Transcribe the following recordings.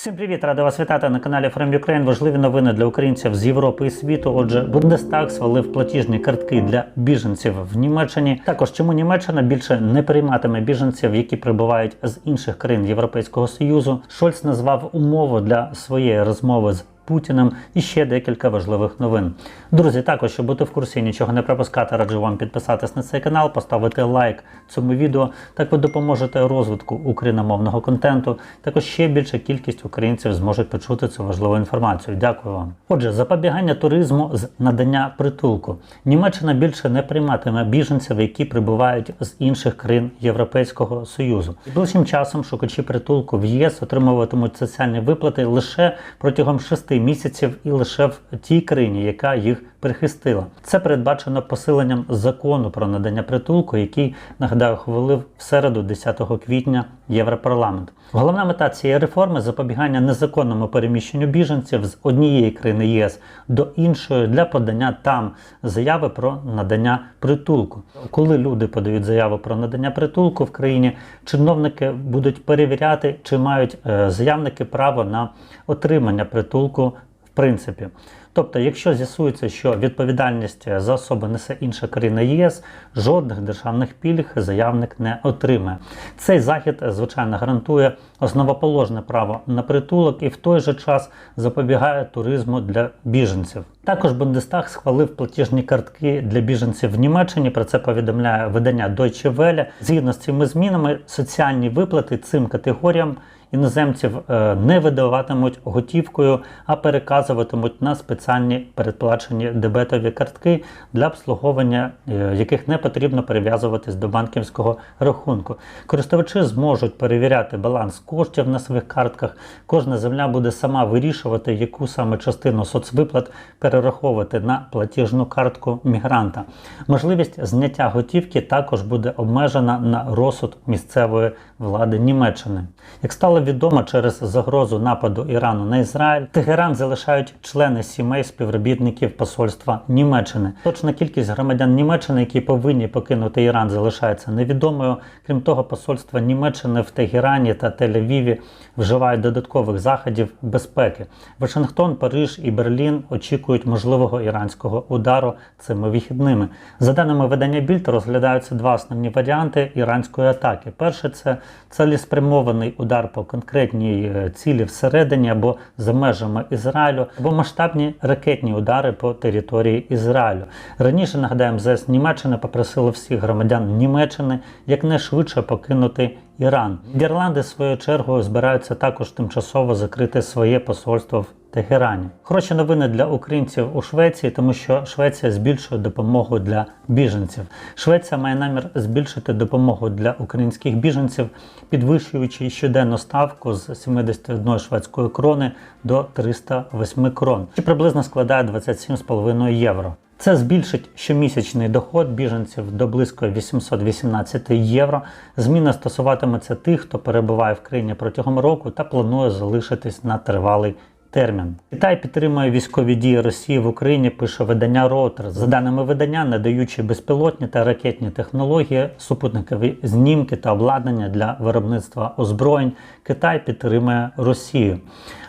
Всім привіт, рада вас вітати на каналі From Ukraine. Важливі новини для українців з Європи і світу. Отже, Бундестаг свалив платіжні картки для біженців в Німеччині. Також чому Німеччина більше не прийматиме біженців, які прибувають з інших країн Європейського союзу. Шольц назвав умову для своєї розмови з. Путіним і ще декілька важливих новин. Друзі, також щоб бути в курсі, нічого не пропускати, раджу вам підписатись на цей канал, поставити лайк цьому відео. Так ви допоможете розвитку україномовного контенту. Також ще більша кількість українців зможуть почути цю важливу інформацію. Дякую вам. Отже, запобігання туризму з надання притулку. Німеччина більше не прийматиме біженців, які прибувають з інших країн Європейського союзу. Ближчим часом шукачі притулку в ЄС отримуватимуть соціальні виплати лише протягом шести місяців і лише в тій країні, яка їх прихистила. Це передбачено посиленням закону про надання притулку, який нагадаю хвалив в середу, 10 квітня, Європарламент. Головна мета цієї реформи запобігання незаконному переміщенню біженців з однієї країни ЄС до іншої для подання там заяви про надання притулку. Коли люди подають заяву про надання притулку в країні, чиновники будуть перевіряти, чи мають е, заявники право на отримання притулку в принципі. Тобто, якщо з'ясується, що відповідальність за особи несе інша країна ЄС, жодних державних пільг заявник не отримає. Цей захід, звичайно, гарантує основоположне право на притулок і в той же час запобігає туризму для біженців. Також Бундестаг схвалив платіжні картки для біженців в Німеччині. Про це повідомляє видання Deutsche Welle. Згідно з цими змінами, соціальні виплати цим категоріям іноземців е, не видаватимуть готівкою, а переказуватимуть на спеціальні передплачені дебетові картки для обслуговування, е, яких не потрібно прив'язуватись до банківського рахунку. Користувачі зможуть перевіряти баланс коштів на своїх картках. Кожна земля буде сама вирішувати, яку саме частину соцвиплат перераховувати на платіжну картку мігранта. Можливість зняття готівки також буде обмежена на розсуд місцевої влади Німеччини. Як стало відомо через загрозу нападу Ірану на Ізраїль, Тегеран залишають члени сімей співробітників посольства Німеччини. Точна кількість громадян Німеччини, які повинні покинути Іран, залишається невідомою. Крім того, посольства Німеччини в Тегерані та Тель-Авіві вживають додаткових заходів безпеки. Вашингтон, Париж і Берлін очікують можливого іранського удару цими вихідними. За даними видання Більд, розглядаються два основні варіанти іранської атаки. Перший це цілеспрямований удар по конкретній е, цілі всередині або за межами Ізраїлю, або масштабні ракетні удари по території Ізраїлю. Раніше нагадаємо, ЗС Німеччини попросили всіх громадян Німеччини якнайшвидше покинути. Іран Нідерланди, свою чергу збираються також тимчасово закрити своє посольство в Тегерані. Хороші новини для українців у Швеції, тому що Швеція збільшує допомогу для біженців. Швеція має намір збільшити допомогу для українських біженців, підвищуючи щоденну ставку з 71 шведської крони до 308 крон, що приблизно складає 27,5 євро. Це збільшить щомісячний доход біженців до близько 818 євро. Зміна стосуватиметься тих, хто перебуває в країні протягом року та планує залишитись на тривалий термін. Китай підтримує військові дії Росії в Україні. Пише видання Reuters. За даними видання, надаючи безпілотні та ракетні технології, супутникові знімки та обладнання для виробництва озброєнь, Китай підтримує Росію.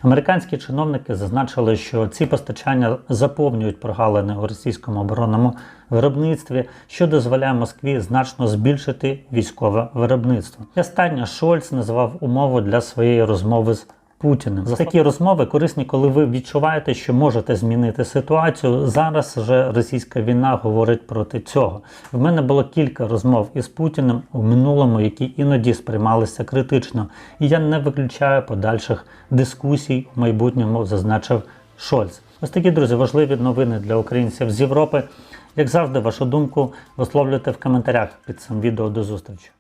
Американські чиновники зазначили, що ці постачання заповнюють прогалини у російському оборонному виробництві, що дозволяє Москві значно збільшити військове виробництво. І останнє Шольц назвав умову для своєї розмови з. Путіним за такі розмови корисні, коли ви відчуваєте, що можете змінити ситуацію. Зараз вже російська війна говорить проти цього. В мене було кілька розмов із Путіним у минулому, які іноді сприймалися критично, і я не виключаю подальших дискусій у майбутньому, зазначив Шольц. Ось такі друзі, важливі новини для українців з Європи. Як завжди, вашу думку висловлюйте в коментарях під цим відео. До зустрічі.